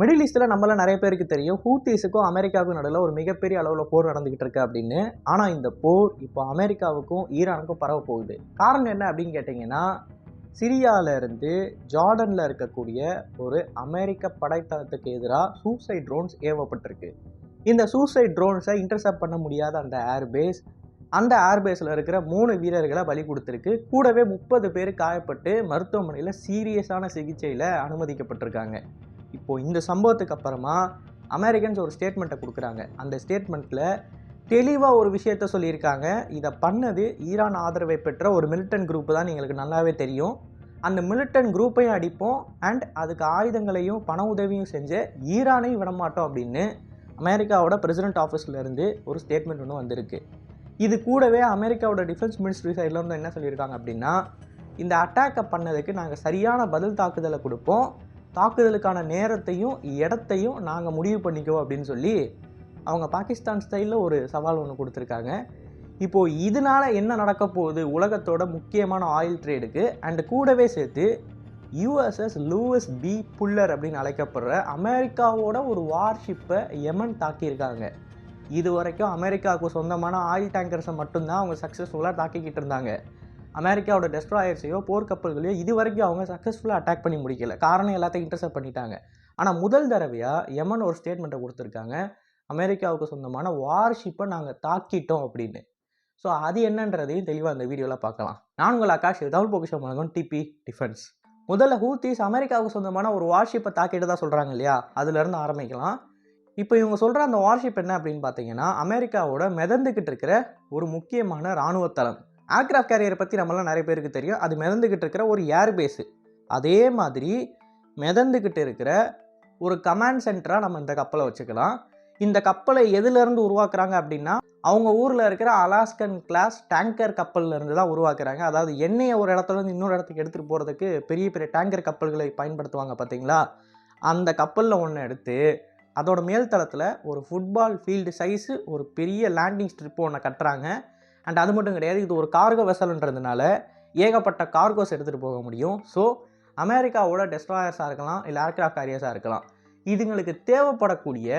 Middle ஈஸ்ட்டில் நம்மளாம் நிறைய பேருக்கு தெரியும். ஹூத்தீஸுக்கும் அமெரிக்காவுக்கும் நடுவில் ஒரு மிகப்பெரிய அளவில் போர் நடந்துகிட்டு இருக்கு அப்படின்னு. ஆனால் இந்த போர் இப்போ அமெரிக்காவுக்கும் ஈரானுக்கும் பரவ போகுது. காரணம் என்ன அப்படின்னு கேட்டிங்கன்னா சிரியாவிலேருந்து இருந்து ஜார்டனில் இருக்கக்கூடிய ஒரு அமெரிக்க படைத்தளத்துக்கு எதிராக சூசைட் ட்ரோன்ஸ் ஏவப்பட்டிருக்கு. இந்த சூசைட் ட்ரோன்ஸை இன்டர்செப்ட் பண்ண முடியாத அந்த ஏர்பேஸ் அந்த ஏர்பேஸில் இருக்கிற மூணு வீரர்களை பலி கொடுத்துருக்கு. கூடவே முப்பது பேர் காயப்பட்டு மருத்துவமனையில் சீரியஸான சிகிச்சையில் அனுமதிக்கப்பட்டிருக்காங்க. இப்போது இந்த சம்பவத்துக்கு அப்புறமா அமெரிக்கன்ஸ் ஒரு ஸ்டேட்மெண்ட்டை கொடுக்குறாங்க. அந்த ஸ்டேட்மெண்ட்டில் தெளிவாக ஒரு விஷயத்த சொல்லியிருக்காங்க. இதை பண்ணது ஈரான் ஆதரவை பெற்ற ஒரு மிலிட்டன் குரூப் தான் எங்களுக்கு நல்லாவே தெரியும். அந்த மிலிட்டன் குரூப்பையும் அடிப்போம். அண்ட் அதுக்கு ஆயுதங்களையும் பண உதவியும் செஞ்சு ஈரானையும் விடமாட்டோம் அப்படின்னு அமெரிக்காவோட பிரசிடென்ட் ஆஃபீஸ்லேருந்து ஒரு ஸ்டேட்மெண்ட் ஒன்று வந்திருக்கு. இது கூடவே அமெரிக்காவோட டிஃபென்ஸ் மினிஸ்ட்ரி சைடில் இருந்து என்ன சொல்லியிருக்காங்க அப்படின்னா இந்த அட்டாக்கை பண்ணதுக்கு நாங்கள் சரியான பதில் தாக்குதலை கொடுப்போம். தாக்குதலுக்கான நேரத்தையும் இடத்தையும் நாங்கள் முடிவு பண்ணிக்கோ அப்படின்னு சொல்லி அவங்க பாகிஸ்தான் ஸ்டைலில் ஒரு சவால் ஒன்று கொடுத்துருக்காங்க. இப்போது இதனால் என்ன நடக்க போகுது? உலகத்தோட முக்கியமான ஆயில் ட்ரேடுக்கு அண்டு கூடவே சேர்த்து யூஎஸ்எஸ் லூவஸ் பி புல்லர் அப்படின்னு அழைக்கப்படுற அமெரிக்காவோட ஒரு வார்ஷிப்பை யமன் தாக்கியிருக்காங்க. இது வரைக்கும் அமெரிக்காவுக்கு சொந்தமான ஆயில் டேங்கர்ஸை மட்டும்தான் அவங்க சக்ஸஸ்ஃபுல்லாக தாக்கிக்கிட்டு இருந்தாங்க. அமெரிக்காவோட டெஸ்ட்ராயர்ஸையோ போர்க்கப்பல்களையோ இது வரைக்கும் அவங்க சக்ஸஸ்ஃபுல்லாக அட்டாக் பண்ணி முடிக்கல. காரணம் எல்லாத்தையும் இன்டர்செப்ட் பண்ணிட்டாங்க. ஆனால் முதல் தடவையாக யமன் ஒரு ஸ்டேட்மெண்ட்டை கொடுத்துருக்காங்க. அமெரிக்காவுக்கு சொந்தமான வார்ஷிப்பை நாங்கள் தாக்கிட்டோம் அப்படின்னு. ஸோ அது என்னன்றதையும் தெளிவாக அந்த வீடியோவில் பார்க்கலாம். நான் உங்கள் ஆகாஷ் தமிழ் பொக்கிஷம் வழங்கும் டிபி டிஃபென்ஸ் முதல்ல ஹூத்திஸ் அமெரிக்காவுக்கு சொந்தமான ஒரு வார்ஷிப்பை தாக்கிட்டு தான் சொல்கிறாங்க இல்லையா? அதுலேருந்து ஆரம்பிக்கலாம். இப்போ இவங்க சொல்கிற அந்த வார்ஷிப் என்ன அப்படின்னு பார்த்தீங்கன்னா அமெரிக்காவோட மிதந்துக்கிட்டு இருக்கிற ஒரு முக்கியமான இராணுவ தளம் ஏர்க்ராஃப்ட் கேரியரை பற்றி நம்மளாம் நிறைய பேருக்கு தெரியும். அது மிதந்துக்கிட்டு இருக்கிற ஒரு ஏர்பேஸு அதே மாதிரி மிதந்துக்கிட்டு இருக்கிற ஒரு கமாண்ட் சென்டராக நம்ம இந்த கப்பலை வச்சுக்கலாம். இந்த கப்பலை எதுலேருந்து உருவாக்குறாங்க அப்படின்னா அவங்க ஊரில் இருக்கிற அலாஸ்கன் கிளாஸ் டேங்கர் கப்பல்லேருந்து தான் உருவாக்குறாங்க. அதாவது எண்ணெயை ஒரு இடத்துல இருந்து இன்னொரு இடத்துக்கு எடுத்துகிட்டு போகிறதுக்கு பெரிய பெரிய டேங்கர் கப்பல்களை பயன்படுத்துவாங்க பார்த்தீங்களா? அந்த கப்பலில் ஒன்று எடுத்து அதோட மேல் தளத்தில் ஒரு ஃபுட்பால் ஃபீல்டு சைஸு ஒரு பெரிய லேண்டிங் ஸ்ட்ரிப் ஒன்று கட்டுறாங்க. அண்ட் அது மட்டும் கிடையாது இது ஒரு கார்கோ வெசல்ன்றதுனால ஏகப்பட்ட கார்கோஸ் எடுத்துகிட்டு போக முடியும். ஸோ அமெரிக்காவோட டெஸ்ட்ராயர்ஸாக இருக்கலாம் இல்லை ஏர்க்ராஃப்ட் கேரியர்ஸாக இருக்கலாம். இதுங்களுக்கு தேவைப்படக்கூடிய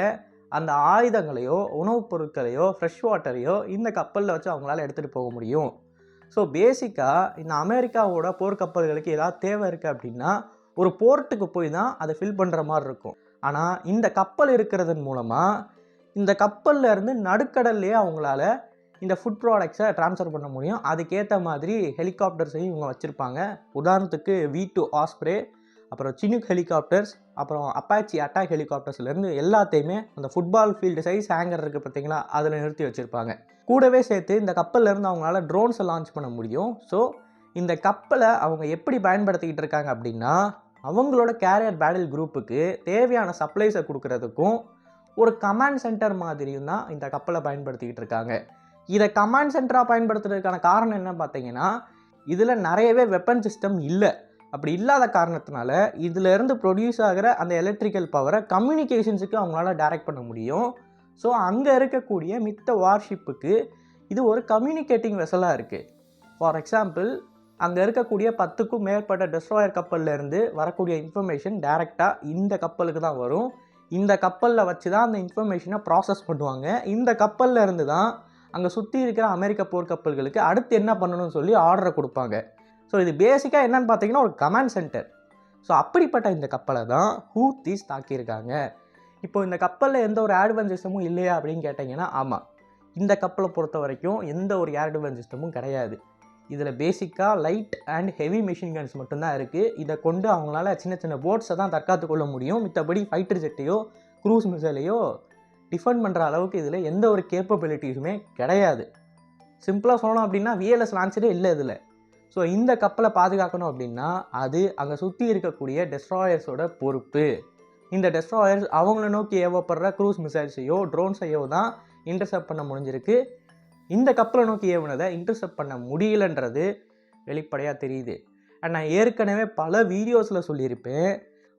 அந்த ஆயுதங்களையோ உணவுப் பொருட்களையோ ஃப்ரெஷ் வாட்டரையோ இந்த கப்பலில் வச்சு அவங்களால எடுத்துகிட்டு போக முடியும். ஸோ பேசிக்காக இந்த அமெரிக்காவோட போர்க்கப்பல்களுக்கு ஏதாவது தேவை இருக்குது அப்படின்னா ஒரு போர்ட்டுக்கு போய் தான் அதை ஃபில் பண்ணுற மாதிரி இருக்கும். ஆனால் இந்த கப்பல் இருக்கிறதன் மூலமாக இந்த கப்பல்லேருந்து நடுக்கடல்லையே அவங்களால இந்த ஃபுட் ப்ராடக்ட்ஸை ட்ரான்ஸ்ஃபர் பண்ண முடியும். அதுக்கேற்ற மாதிரி ஹெலிகாப்டர்ஸையும் இவங்க வச்சுருப்பாங்க. உதாரணத்துக்கு வி டூ ஆஸ்ப்ரே அப்புறம் சினுக் ஹெலிகாப்டர்ஸ் அப்புறம் அப்பாச்சி அட்டாக் ஹெலிகாப்டர்ஸ்லேருந்து எல்லாத்தையுமே அந்த ஃபுட்பால் ஃபீல்டு சைஸ் ஹேங்கர் இருக்குது பார்த்தீங்களா? அதில் நிறுத்தி வச்சுருப்பாங்க. கூடவே சேர்த்து இந்த கப்பல்லேருந்து அவங்களால ட்ரோன்ஸை லான்ச் பண்ண முடியும். ஸோ இந்த கப்பலை அவங்க எப்படி பயன்படுத்திக்கிட்டு இருக்காங்க அப்படின்னா அவங்களோட கேரியர் பேட்டில் குரூப்புக்கு தேவையான சப்ளைஸை கொடுக்கறதுக்கும் ஒரு கமாண்ட் சென்டர் மாதிரியும் தான் இந்த கப்பலை பயன்படுத்திக்கிட்டு இருக்காங்க. இதை கமாண்ட் சென்டராக பயன்படுத்துறதுக்கான காரணம் என்ன பார்த்தீங்கன்னா இதில் நிறையவே வெப்பன் சிஸ்டம் இல்லை. அப்படி இல்லாத காரணத்தினால இதிலேருந்து ப்ரொடியூஸ் ஆகிற அந்த எலக்ட்ரிக்கல் பவரை கம்யூனிகேஷன்ஸுக்கு அவங்களால டைரக்ட் பண்ண முடியும். ஸோ அங்கே இருக்கக்கூடிய மித்த வார்ஷிப்புக்கு இது ஒரு கம்யூனிகேட்டிங் வெசலாக இருக்குது ஃபார் எக்ஸாம்பிள் அங்கே இருக்கக்கூடிய பத்துக்கும் மேற்பட்ட டெஸ்ட்ராயர் கப்பல்லேருந்து வரக்கூடிய இன்ஃபர்மேஷன் டைரெக்டாக இந்த கப்பலுக்கு தான் வரும். இந்த கப்பலில் வச்சு தான் அந்த இன்ஃபர்மேஷனை ப்ராசஸ் பண்ணுவாங்க. இந்த கப்பலில் இருந்து தான் அங்கே சுற்றி இருக்கிற அமெரிக்க போர்க்கப்பல்களுக்கு அடுத்து என்ன பண்ணணும்னு சொல்லி ஆர்டரை கொடுப்பாங்க. ஸோ இது பேசிக்காக என்னன்னு பார்த்தீங்கன்னா ஒரு கமாண்ட் சென்டர் ஸோ அப்படிப்பட்ட இந்த கப்பலை தான் ஹூத்தீஸ் தாக்கியிருக்காங்க. இப்போ இந்த கப்பலில் எந்த ஒரு ஏர்டிவன் சிஸ்டமும் இல்லையா அப்படின்னு கேட்டிங்கன்னா ஆமாம் இந்த கப்பலை பொறுத்த வரைக்கும் எந்த ஒரு ஏர்டிவன் சிஸ்டமும் கிடையாது. இதில் பேசிக்காக light and heavy machine guns மட்டும்தான் இருக்குது இதை கொண்டு அவங்களால சின்ன சின்ன போட்ஸை தான் தற்காத்து கொள்ள முடியும். மித்தபடி ஃபைட்டர் ஜெட்டையோ க்ரூஸ் மிசைலையோ டிஃபெண்ட் பண்ணுற அளவுக்கு இதில் எந்த ஒரு கேப்பபிலிட்டிஸுமே கிடையாது. சிம்பிளாக சொல்லணும் அப்படின்னா விஎல்எஸ் லான்ச்சரே இல்லை இதில். ஸோ இந்த கப்பலை பாதுகாக்கணும் அப்படின்னா அது அங்கே சுற்றி இருக்கக்கூடிய டெஸ்ட்ராயர்ஸோட பொறுப்பு. இந்த டெஸ்ட்ராயர்ஸ் அவங்கள நோக்கி ஏவப்படுற க்ரூஸ் மிசைல்ஸையோ ட்ரோன்ஸையோ தான் இன்டர்செப்ட் பண்ண முடிஞ்சிருக்கு. இந்த கப்பலை நோக்கி ஏவுனதை இன்டர்செப்ட் பண்ண முடியலன்றது வெளிப்படையாக தெரியுது. அண்ட் நான் ஏற்கனவே பல வீடியோஸில் சொல்லியிருப்பேன்.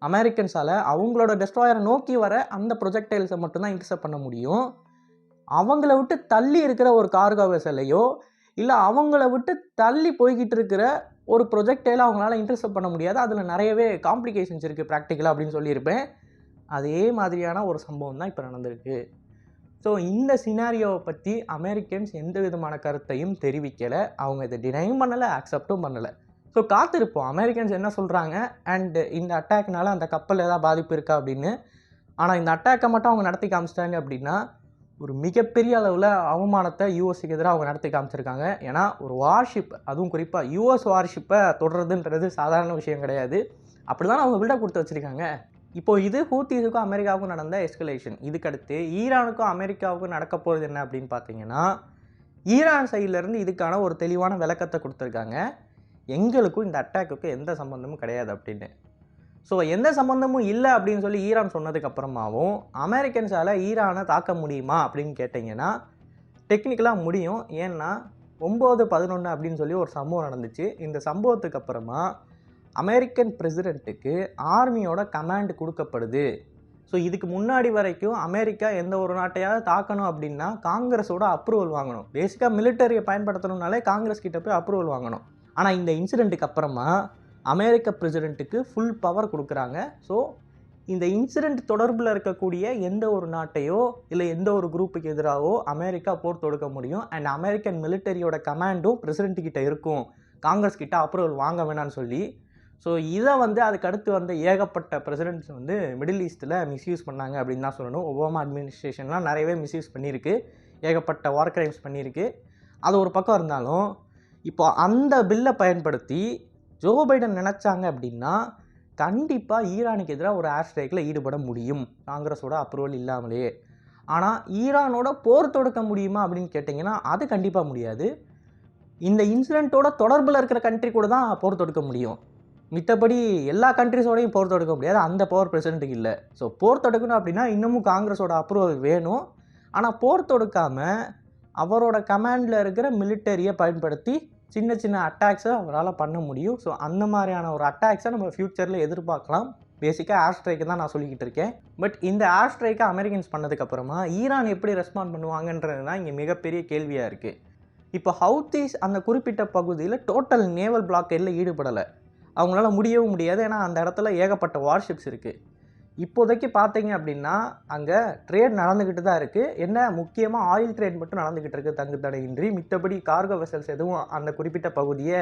அமெரிக்கன்ஸால் அவங்களோட டெஸ்ட்ராயரை நோக்கி வர அந்த ப்ரொஜெக்டைல்ஸை மட்டும்தான் இன்டர்செப்ட் பண்ண முடியும். அவங்கள விட்டு தள்ளி இருக்கிற ஒரு கார்கோ வெசலையோ இல்லை அவங்கள விட்டு தள்ளி போய்கிட்டு இருக்கிற ஒரு ப்ரொஜெக்டைல அவங்களால இன்டர்செப்ட் பண்ண முடியாது. அதில் நிறையவே காம்ப்ளிகேஷன்ஸ் இருக்குது ப்ராக்டிக்கலாக அப்படின்னு சொல்லியிருப்பேன். அதே மாதிரியான ஒரு சம்பவம் தான் இப்போ நடந்திருக்கு. ஸோ இந்த சினாரியோவை பற்றி அமெரிக்கன்ஸ் எந்த விதமான கருத்தையும் தெரிவிக்கலை. அவங்க இதை டினையும் பண்ணலை அக்செப்டும் பண்ணலை. ஸோ காத்திருப்போம். அமெரிக்கன்ஸ் என்ன சொல்கிறாங்க அண்டு இந்த அட்டாக்னால அந்த கப்பல் ஏதாவது பாதிப்பு இருக்கா? அப்படின்னு. ஆனால் இந்த அட்டாக்கை மட்டும் அவங்க நடத்தி காமிச்சிட்டாங்க அப்படின்னா ஒரு மிகப்பெரிய அளவில் அவமானத்தை யூஎஸ்க்கு எதிராக அவங்க நடத்தி காமிச்சிருக்காங்க. ஏன்னா ஒரு வார்ஷிப் அதுவும் குறிப்பாக யூஎஸ் வார்ஷிப்பை தொடர்றதுன்றது சாதாரண விஷயம் கிடையாது. அப்படி தான் அவங்க பில்டப் கொடுத்து வச்சுருக்காங்க. இப்போ இது ஹூத்தீஸுக்கும் அமெரிக்காவுக்கும் நடந்த எஸ்கலேஷன் இதுக்கடுத்து ஈரானுக்கும் அமெரிக்காவுக்கும் நடக்க போகிறது என்ன அப்படின்னு பார்த்தீங்கன்னா ஈரான் சைட்லேருந்து இதுக்கான ஒரு தெளிவான விளக்கத்தை கொடுத்துருக்காங்க. எங்களுக்கும் இந்த அட்டாக்குக்கும் எந்த சம்மந்தமும் கிடையாது அப்படின்னு. ஸோ எந்த சம்மந்தமும் இல்லை அப்படின்னு சொல்லி ஈரான் சொன்னதுக்கப்புறமாவும் அமெரிக்கன்ஸால் ஈரானை தாக்க முடியுமா? அப்படின்னு கேட்டிங்கன்னா டெக்னிக்கலாக முடியும். ஏன்னா ஒம்பது பதினொன்று அப்படின்னு சொல்லி ஒரு சம்பவம் நடந்துச்சு. இந்த சம்பவத்துக்கு அப்புறமா அமெரிக்கன் பிரசிடெண்ட்டுக்கு ஆர்மியோட கமாண்ட் கொடுக்கப்படுது. ஸோ இதுக்கு முன்னாடி வரைக்கும் அமெரிக்கா எந்த ஒரு நாட்டையாவது தாக்கணும் அப்படின்னா காங்கிரஸோட அப்ரூவல் வாங்கணும். பேசிக்காக மிலிட்டரியை பயன்படுத்தணும்னாலே காங்கிரஸ் கிட்ட போய் அப்ரூவல் வாங்கணும். ஆனால் இந்த இன்சிடெண்ட்டுக்கு அப்புறமா அமெரிக்க பிரசிடெண்ட்டுக்கு ஃபுல் பவர் கொடுக்குறாங்க. ஸோ இந்த இன்சிடெண்ட் தொடர்பில் இருக்கக்கூடிய எந்த ஒரு நாட்டையோ இல்லை எந்த ஒரு குரூப்புக்கு எதிராகவோ அமெரிக்கா போர் தொடுக்க முடியும். அண்ட் அமெரிக்கன் மிலிட்டரியோட கமாண்டும் பிரசிடென்ட் கிட்ட இருக்கும். காங்கிரஸ் கிட்ட அப்ரூவல் வாங்க வேணாம்னு சொல்லி. ஸோ இதை வந்து அதுக்கடுத்து வந்து வந்த ஏகப்பட்ட பிரசிடென்ட்ஸ் வந்து மிடில் ஈஸ்ட்டில் மிஸ்யூஸ் பண்ணாங்க அப்படின்னு தான் சொல்லணும். ஒபாமா அட்மினிஸ்ட்ரேஷன்லாம் நிறையவே மிஸ்யூஸ் பண்ணியிருக்கு. ஏகப்பட்ட வார் கிரைம்ஸ் பண்ணியிருக்கு. அது ஒரு பக்கம் இருந்தாலும் இப்போ அந்த பில்லை பயன்படுத்தி ஜோ பைடன் நினச்சாங்க அப்படின்னா கண்டிப்பாக ஈரானுக்கு எதிராக ஒரு ஏர் ஸ்ட்ரைக்கில் ஈடுபட முடியும். காங்கிரஸோட அப்ரூவல் இல்லாமலேயே ஆனால் ஈரானோட போர் தொடுக்க முடியுமா அப்படின்னு கேட்டிங்கன்னா அது கண்டிப்பாக முடியாது. இந்த இன்சிடெண்ட்டோட தொடர்பில் இருக்கிற கண்ட்ரி கூட தான் போர் தொடுக்க முடியும். மித்தபடி எல்லா கண்ட்ரிஸோடையும் போர் தொடுக்க முடியாது. அந்த பவர் பிரசிடென்ட்டுக்கு இல்லை. ஸோ போர் தொடுக்கணும் அப்படின்னா இன்னமும் காங்கிரஸோட அப்ரூவல் வேணும். ஆனால் போர் தொடுக்காமல் அவரோட கமாண்டில் இருக்கிற மிலிட்டரியை பயன்படுத்தி சின்ன சின்ன அட்டாக்ஸை அவரால் பண்ண முடியும். ஸோ அந்த மாதிரியான ஒரு அட்டாக்ஸை நம்ம ஃப்யூச்சரில் எதிர்பார்க்கலாம். பேசிக்காக ஏர் ஸ்ட்ரைக்கு தான் நான் சொல்லிக்கிட்டு இருக்கேன். பட் இந்த ஏர் ஸ்ட்ரைக்கை அமெரிக்கன்ஸ் பண்ணதுக்கப்புறமா ஈரான் எப்படி ரெஸ்பாண்ட் பண்ணுவாங்கன்றது தான் இங்கே மிகப்பெரிய கேள்வியாக இருக்குது இப்போ ஹவுத்தீஸ் அந்த குறிப்பிட்ட பகுதியில் டோட்டல் நேவல் பிளாக்கெட்டில் ஈடுபடலை. அவங்களால முடியவும் முடியாது. ஏன்னா அந்த இடத்துல ஏகப்பட்ட வார்ஷிப்ஸ் இருக்குது இப்போதைக்கு பார்த்தீங்க அப்படின்னா அங்கே ட்ரேட் நடந்துக்கிட்டு தான் இருக்குது என்ன? முக்கியமாக ஆயில் ட்ரேட் மட்டும் நடந்துக்கிட்டு இருக்குது தங்கு தடையின்றி. மித்தபடி கார்கோ வெசல்ஸ் எதுவும் அந்த குறிப்பிட்ட பகுதியை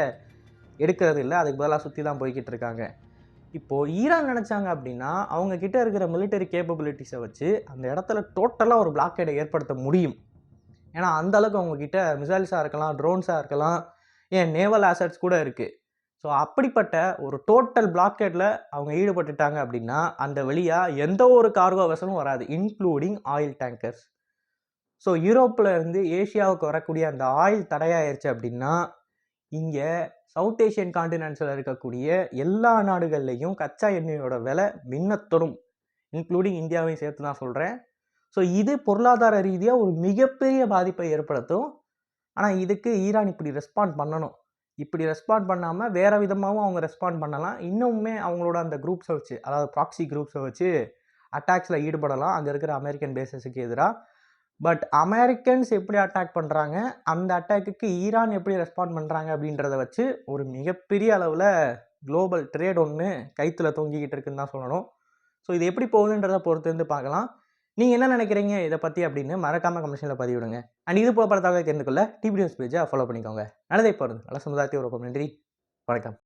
எடுக்கிறது இல்லை. அதுக்கு பதிலாக சுற்றி தான் போய்கிட்டு இருக்காங்க. இப்போது ஈரான் நினச்சாங்க அப்படின்னா அவங்கக்கிட்ட இருக்கிற மிலிட்டரி கேப்பபிலிட்டிஸை வச்சு அந்த இடத்துல டோட்டலாக ஒரு பிளாக்கேடை ஏற்படுத்த முடியும். ஏன்னா அந்தளவுக்கு அவங்கக்கிட்ட அவங்க மிசைல்ஸாக இருக்கலாம் ட்ரோன்ஸாக இருக்கலாம். ஏன் நேவல் ஆசட்ஸ் கூட இருக்குது ஸோ அப்படிப்பட்ட ஒரு டோட்டல் பிளாக்கெட்டில் அவங்க ஈடுபட்டுட்டாங்க அப்படின்னா அந்த வழியாக எந்த ஒரு கார்கோ வெசலும் வராது இன்க்ளூடிங் ஆயில் டேங்கர்ஸ் ஸோ யூரோப்பில் இருந்து ஏஷியாவுக்கு வரக்கூடிய அந்த ஆயில் தடையாயிருச்சு அப்படின்னா இங்கே சவுத் ஏஷியன் காண்டினென்ட்ஸில் இருக்கக்கூடிய எல்லா நாடுகள்லேயும் கச்சா எண்ணெயோட விலை மின்னத்தொடும். இன்க்ளூடிங் இந்தியாவையும் சேர்த்து தான் சொல்கிறேன் ஸோ இது பொருளாதார ரீதியாக ஒரு மிகப்பெரிய பாதிப்பை ஏற்படுத்தும். ஆனால் இதுக்கு ஈரான் இப்படி ரெஸ்பாண்ட் பண்ணணும். இப்படி ரெஸ்பாண்ட் பண்ணாமல் வேறு விதமாகவும் அவங்க ரெஸ்பாண்ட் பண்ணலாம். இன்னுமே அவங்களோட அந்த குரூப்ஸை வச்சு அதாவது ப்ராக்சி குரூப்ஸை வச்சு அட்டாக்ஸில் ஈடுபடலாம். அங்கே இருக்கிற அமெரிக்கன் பேசஸுக்கு எதிராக பட் அமெரிக்கன்ஸ் எப்படி அட்டாக் பண்ணுறாங்க அந்த அட்டாக்குக்கு ஈரான் எப்படி ரெஸ்பாண்ட் பண்ணுறாங்க அப்படின்றத வச்சு ஒரு மிகப்பெரிய அளவில் குளோபல் ட்ரேட் ஒன்று கைத்தில் தொங்கிக்கிட்டு இருக்குன்னு தான் சொல்லணும். ஸோ இது எப்படி போகுதுன்றதை பொறுத்து வந்து பார்க்கலாம். நீங்கள் என்ன நினைக்கிறீங்க? இதை பற்றி அப்படின்னு மறக்காமல் கமெண்ட்ஸில் பதிவிடுங்க. அண்ட் இது போல படத்தாக தகவலை தெரிந்து கொள்ள நியூஸ் பேஜை ஃபாலோ பண்ணிக்கோங்க. நல்லதை போகிறது நல்ல சமுதாயத்தை உருவாக்கும் நன்றி. வணக்கம்.